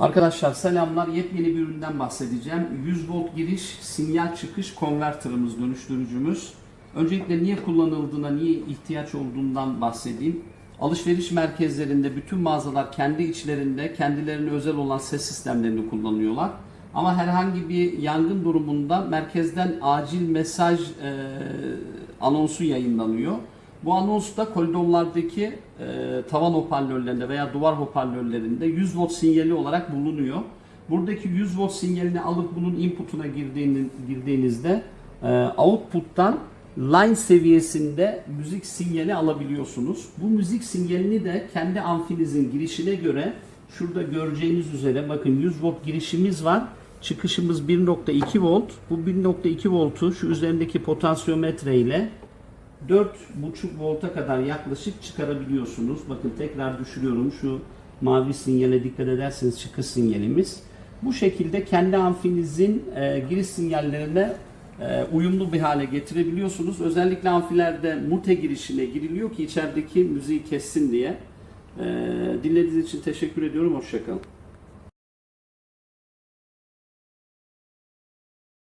Arkadaşlar selamlar. Yepyeni bir üründen bahsedeceğim. 100 volt giriş sinyal çıkış konvertörümüz, dönüştürücümüz. Öncelikle niye kullanıldığına, niye ihtiyaç olduğundan bahsedeyim. Alışveriş merkezlerinde bütün mağazalar kendi içlerinde kendilerine özel olan ses sistemlerini kullanıyorlar. Ama herhangi bir yangın durumunda merkezden acil mesaj e, anonsu yayınlanıyor. Bu anonsta koridorlardaki e, tavan hoparlörlerinde veya duvar hoparlörlerinde 100 volt sinyali olarak bulunuyor. Buradaki 100 volt sinyalini alıp bunun inputuna girdiğini, girdiğinizde e, output'tan line seviyesinde müzik sinyali alabiliyorsunuz. Bu müzik sinyalini de kendi amfinizin girişine göre şurada göreceğiniz üzere bakın 100 volt girişimiz var. Çıkışımız 1.2 volt. Bu 1.2 voltu şu üzerindeki potansiyometre ile 4.5 volta kadar yaklaşık çıkarabiliyorsunuz. Bakın tekrar düşürüyorum. Şu mavi sinyale dikkat ederseniz çıkış sinyalimiz. Bu şekilde kendi amfinizin e, giriş sinyallerine e, uyumlu bir hale getirebiliyorsunuz. Özellikle amfilerde mute girişine giriliyor ki içerideki müziği kessin diye. E, dinlediğiniz için teşekkür ediyorum. Hoşçakalın.